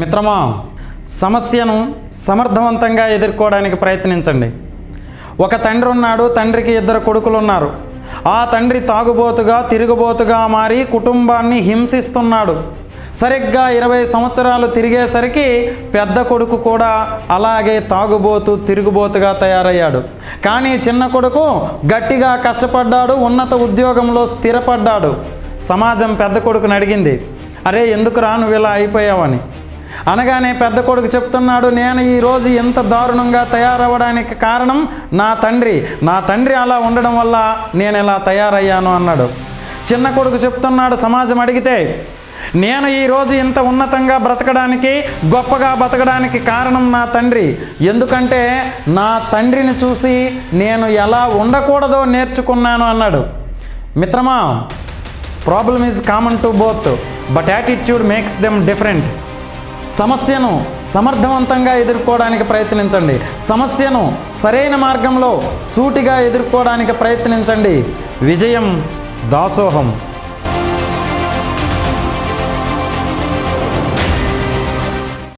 మిత్రమా సమస్యను సమర్థవంతంగా ఎదుర్కోవడానికి ప్రయత్నించండి. ఒక తండ్రి ఉన్నాడు తండ్రికి ఇద్దరు కొడుకులు ఉన్నారు ఆ తండ్రి తాగుబోతుగా తిరుగుబోతుగా మారి కుటుంబాన్ని హింసిస్తున్నాడు. సరిగ్గా ఇరవై సంవత్సరాలు తిరిగేసరికి పెద్ద కొడుకు కూడా అలాగే తాగుబోతు తిరుగుబోతుగా తయారయ్యాడు. కానీ చిన్న కొడుకు గట్టిగా కష్టపడ్డాడు ఉన్నత ఉద్యోగంలో స్థిరపడ్డాడు. సమాజం పెద్ద కొడుకుని అడిగింది అరే ఎందుకురా నువ్వు ఇలా అయిపోయావని? అనగానే పెద్ద కొడుకు చెప్తున్నాడు నేను ఈరోజు ఇంత దారుణంగా తయారవ్వడానికి కారణం నా తండ్రి. నా తండ్రి అలా ఉండడం వల్ల నేను ఇలా తయారయ్యాను అన్నాడు. చిన్న కొడుకు చెప్తున్నాడు సమాజం అడిగితే నేను ఈరోజు ఇంత ఉన్నతంగా బ్రతకడానికి గొప్పగా బ్రతకడానికి కారణం నా తండ్రి. ఎందుకంటే నా తండ్రిని చూసి నేను ఎలా ఉండకూడదో నేర్చుకున్నాను అన్నాడు. మిత్రమా problem is common to both but attitude makes them different సమస్యను సమర్థవంతంగా ఎదుర్కోవడానికి ప్రయత్నించండి. సమస్యను సరైన మార్గంలో సూటిగా ఎదుర్కోవడానికి ప్రయత్నించండి. విజయం దాసోహం.